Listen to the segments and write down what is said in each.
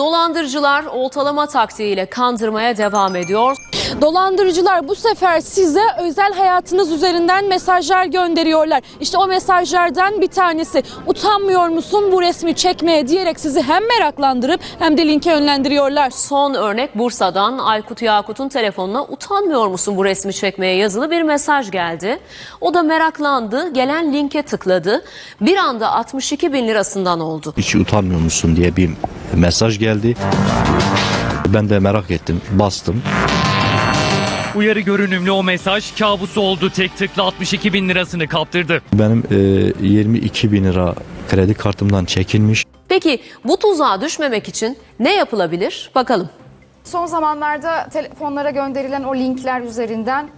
Dolandırıcılar oltalama taktiğiyle kandırmaya devam ediyor. Dolandırıcılar bu sefer size özel hayatınız üzerinden mesajlar gönderiyorlar. İşte o mesajlardan bir tanesi utanmıyor musun bu resmi çekmeye diyerek sizi hem meraklandırıp hem de linke yönlendiriyorlar. Son örnek Bursa'dan Aykut Yakut'un telefonuna utanmıyor musun bu resmi çekmeye yazılı bir mesaj geldi. O da meraklandı, gelen linke tıkladı. Bir anda 62 bin lirasından oldu. hiç utanmıyor musun diye bir mesaj geldi. Ben de merak ettim, bastım. Uyarı görünümlü o mesaj kabusu oldu. Tek tıkla 62 bin lirasını kaptırdı. Benim e, 22 bin lira kredi kartımdan çekilmiş. Peki bu tuzağa düşmemek için ne yapılabilir? Bakalım. Son zamanlarda telefonlara gönderilen o linkler üzerinden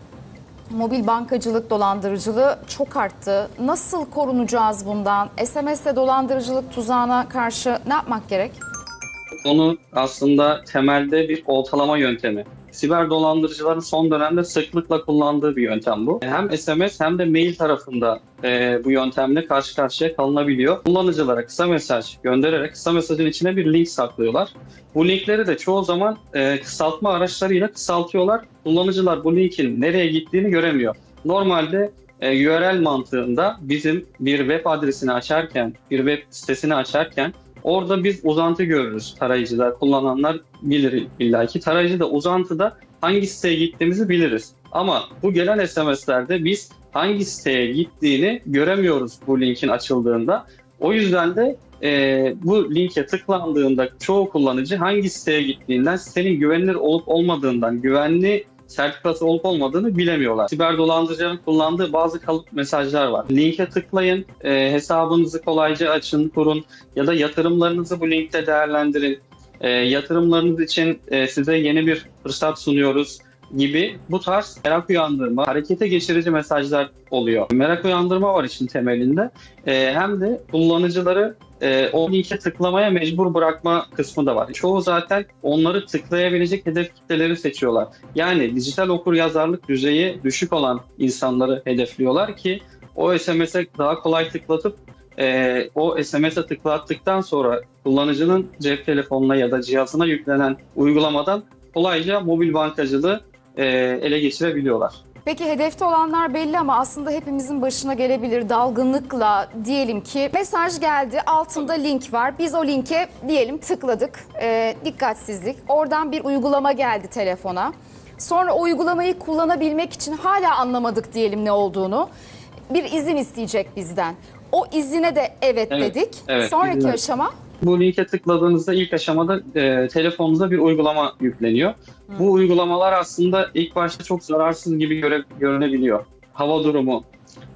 mobil bankacılık dolandırıcılığı çok arttı. Nasıl korunacağız bundan? SMS'le dolandırıcılık tuzağına karşı ne yapmak gerek? Konu aslında temelde bir oltalama yöntemi. Siber dolandırıcıların son dönemde sıklıkla kullandığı bir yöntem bu. Hem SMS hem de mail tarafında e, bu yöntemle karşı karşıya kalınabiliyor. Kullanıcılara kısa mesaj göndererek kısa mesajın içine bir link saklıyorlar. Bu linkleri de çoğu zaman e, kısaltma araçlarıyla kısaltıyorlar. Kullanıcılar bu linkin nereye gittiğini göremiyor. Normalde e, URL mantığında bizim bir web adresini açarken, bir web sitesini açarken Orada biz uzantı görürüz tarayıcıda kullananlar bilir illaki. Tarayıcıda uzantıda hangi siteye gittiğimizi biliriz. Ama bu gelen SMS'lerde biz hangi siteye gittiğini göremiyoruz bu linkin açıldığında. O yüzden de e, bu linke tıklandığında çoğu kullanıcı hangi siteye gittiğinden, sitenin güvenilir olup olmadığından, güvenli sertifikası olup olmadığını bilemiyorlar. Siber dolandırıcıların kullandığı bazı kalıp mesajlar var. Linke tıklayın, e, hesabınızı kolayca açın, kurun ya da yatırımlarınızı bu linkte değerlendirin. E, yatırımlarınız için e, size yeni bir fırsat sunuyoruz gibi bu tarz merak uyandırma, harekete geçirici mesajlar oluyor. Merak uyandırma var işin temelinde. E, hem de kullanıcıları e, o linke tıklamaya mecbur bırakma kısmı da var. Çoğu zaten onları tıklayabilecek hedef kitleleri seçiyorlar. Yani dijital okur yazarlık düzeyi düşük olan insanları hedefliyorlar ki o SMS'e daha kolay tıklatıp e, o SMS'e tıklattıktan sonra kullanıcının cep telefonuna ya da cihazına yüklenen uygulamadan kolayca mobil bankacılığı e, ele geçirebiliyorlar. Peki hedefte olanlar belli ama aslında hepimizin başına gelebilir dalgınlıkla diyelim ki. Mesaj geldi altında link var. Biz o linke diyelim tıkladık. Ee, dikkatsizlik. Oradan bir uygulama geldi telefona. Sonra o uygulamayı kullanabilmek için hala anlamadık diyelim ne olduğunu. Bir izin isteyecek bizden. O izine de evet, Evet, dedik. evet, sonraki izin- aşama Bu linke tıkladığınızda ilk aşamada e, telefonunuza bir uygulama yükleniyor. Bu uygulamalar aslında ilk başta çok zararsız gibi göre, görünebiliyor. Hava durumu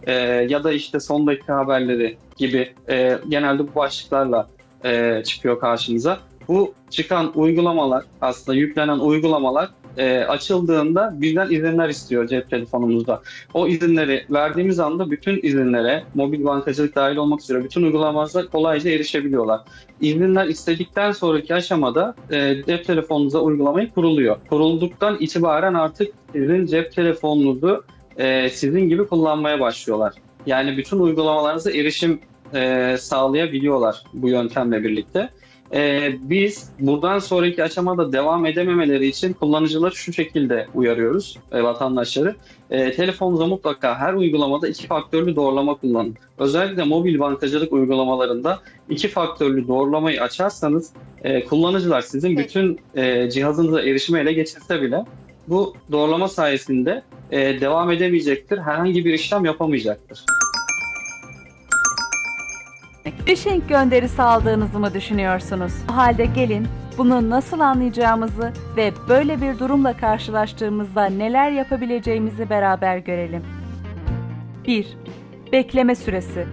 e, ya da işte son dakika haberleri gibi e, genelde bu başlıklarla e, çıkıyor karşınıza. Bu çıkan uygulamalar aslında yüklenen uygulamalar e, açıldığında bizden izinler istiyor cep telefonumuzda. O izinleri verdiğimiz anda bütün izinlere mobil bankacılık dahil olmak üzere bütün uygulamalarımıza kolayca erişebiliyorlar. İzinler istedikten sonraki aşamada e, cep telefonunuza uygulamayı kuruluyor. Kurulduktan itibaren artık sizin cep telefonunuzu e, sizin gibi kullanmaya başlıyorlar. Yani bütün uygulamalarınıza erişim e, sağlayabiliyorlar bu yöntemle birlikte. E, biz buradan sonraki aşamada devam edememeleri için kullanıcıları şu şekilde uyarıyoruz e, vatandaşları. E, telefonunuza mutlaka her uygulamada iki faktörlü doğrulama kullanın. Özellikle mobil bankacılık uygulamalarında iki faktörlü doğrulamayı açarsanız e, kullanıcılar sizin bütün e, cihazınıza erişimi ele geçirse bile bu doğrulama sayesinde e, devam edemeyecektir. Herhangi bir işlem yapamayacaktır. Phishing gönderisi aldığınızı mı düşünüyorsunuz? O halde gelin bunu nasıl anlayacağımızı ve böyle bir durumla karşılaştığımızda neler yapabileceğimizi beraber görelim. 1. Bekleme süresi.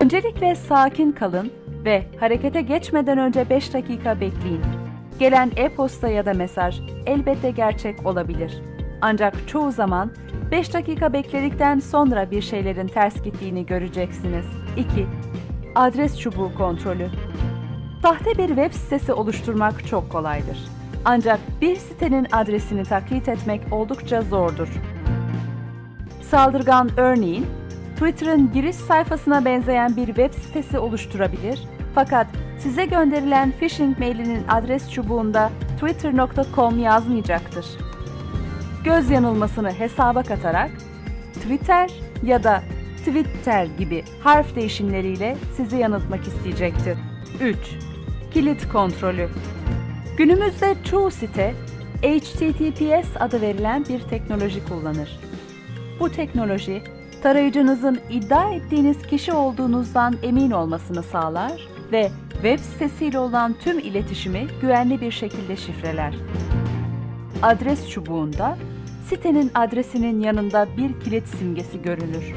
Öncelikle sakin kalın ve harekete geçmeden önce 5 dakika bekleyin. Gelen e-posta ya da mesaj elbette gerçek olabilir. Ancak çoğu zaman 5 dakika bekledikten sonra bir şeylerin ters gittiğini göreceksiniz. 2. Adres çubuğu kontrolü. Sahte bir web sitesi oluşturmak çok kolaydır. Ancak bir sitenin adresini taklit etmek oldukça zordur. Saldırgan örneğin Twitter'ın giriş sayfasına benzeyen bir web sitesi oluşturabilir Fakat size gönderilen phishing mailinin adres çubuğunda twitter.com yazmayacaktır. Göz yanılmasını hesaba katarak Twitter ya da Twitter gibi harf değişimleriyle sizi yanıltmak isteyecektir. 3. Kilit kontrolü. Günümüzde çoğu site HTTPS adı verilen bir teknoloji kullanır. Bu teknoloji tarayıcınızın iddia ettiğiniz kişi olduğunuzdan emin olmasını sağlar ve web sitesiyle olan tüm iletişimi güvenli bir şekilde şifreler. Adres çubuğunda sitenin adresinin yanında bir kilit simgesi görülür.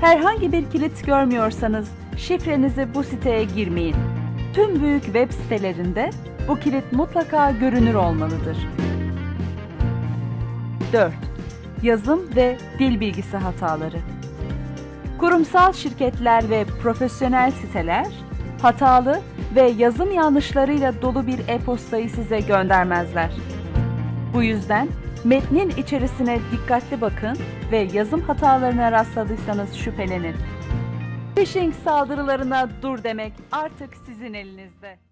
Herhangi bir kilit görmüyorsanız şifrenizi bu siteye girmeyin. Tüm büyük web sitelerinde bu kilit mutlaka görünür olmalıdır. 4. Yazım ve dil bilgisi hataları. Kurumsal şirketler ve profesyonel siteler hatalı ve yazım yanlışlarıyla dolu bir e-postayı size göndermezler. Bu yüzden metnin içerisine dikkatli bakın ve yazım hatalarına rastladıysanız şüphelenin. Phishing saldırılarına dur demek artık sizin elinizde.